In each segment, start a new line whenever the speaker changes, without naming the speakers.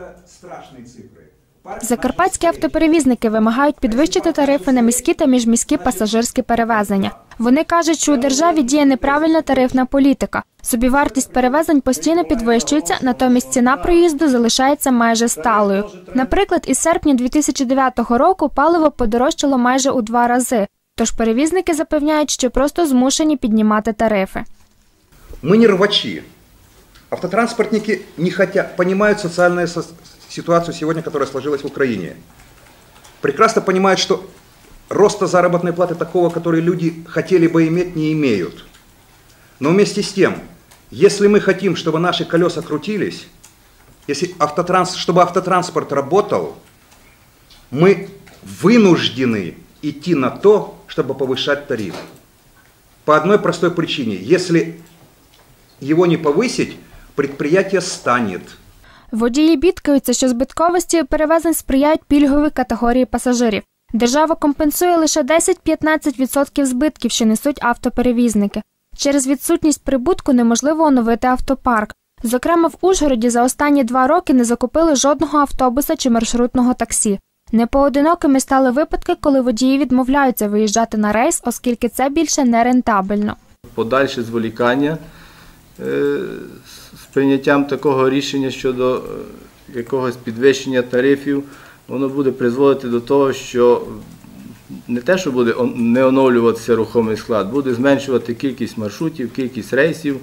Это страшные цифры.
Закарпатські автоперевізники вимагають підвищити тарифи на міські та міжміські пасажирські перевезення. Вони кажуть, що у державі діє неправильна тарифна політика. Собівартість перевезень постійно підвищується, натомість ціна проїзду залишається майже сталою. Наприклад, із серпня 2009 року паливо подорожчало майже у два рази. Тож перевізники запевняють, що просто змушені піднімати тарифи.
Мы не рвачи. Автотранспортники не хотят, понимают социальную со- ситуацию сегодня, которая сложилась в Украине. Прекрасно понимают, что роста заработной платы такого, который люди хотели бы иметь, не имеют. Но вместе с тем, если мы хотим, чтобы наши колеса крутились, если автотранс, чтобы автотранспорт работал, мы вынуждены идти на то, чтобы повышать тариф. По одной простой причине. Если его не повысить, предприятие станет.
Водії бідкаються, що збитковості перевезень сприяють пільгові категорії пасажирів. Держава компенсує лише 10-15% збитків, що несуть автоперевізники. Через відсутність прибутку неможливо оновити автопарк. Зокрема, в Ужгороді за останні два роки не закупили жодного автобуса чи маршрутного таксі. Непоодинокими стали випадки, коли водії відмовляються виїжджати на рейс, оскільки це більше не рентабельно.
подальше зволікання е, прийняттям такого рішення щодо е, якогось підвищення тарифів, воно буде призводити до того, що не те, що буде не оновлюватися рухомий склад, буде зменшувати кількість маршрутів, кількість рейсів.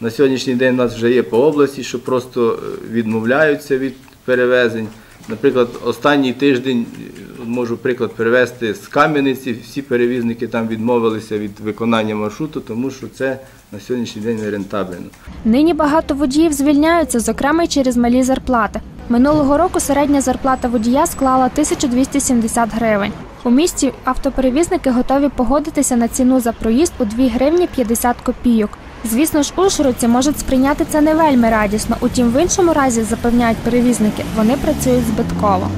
На сьогоднішній день у нас вже є по області, що просто е, відмовляються від перевезень. Наприклад, останній тиждень можу приклад привести з Кам'яниці. Всі перевізники там відмовилися від виконання маршруту, тому що це на сьогоднішній день не рентабельно.
Нині багато водіїв звільняються, зокрема й через малі зарплати. Минулого року середня зарплата водія склала 1270 гривень. У місті автоперевізники готові погодитися на ціну за проїзд у 2 гривні 50 копійок. Звісно ж, ужгородці можуть сприйняти це не вельми радісно, утім в іншому разі, запевняють перевізники, вони працюють збитково.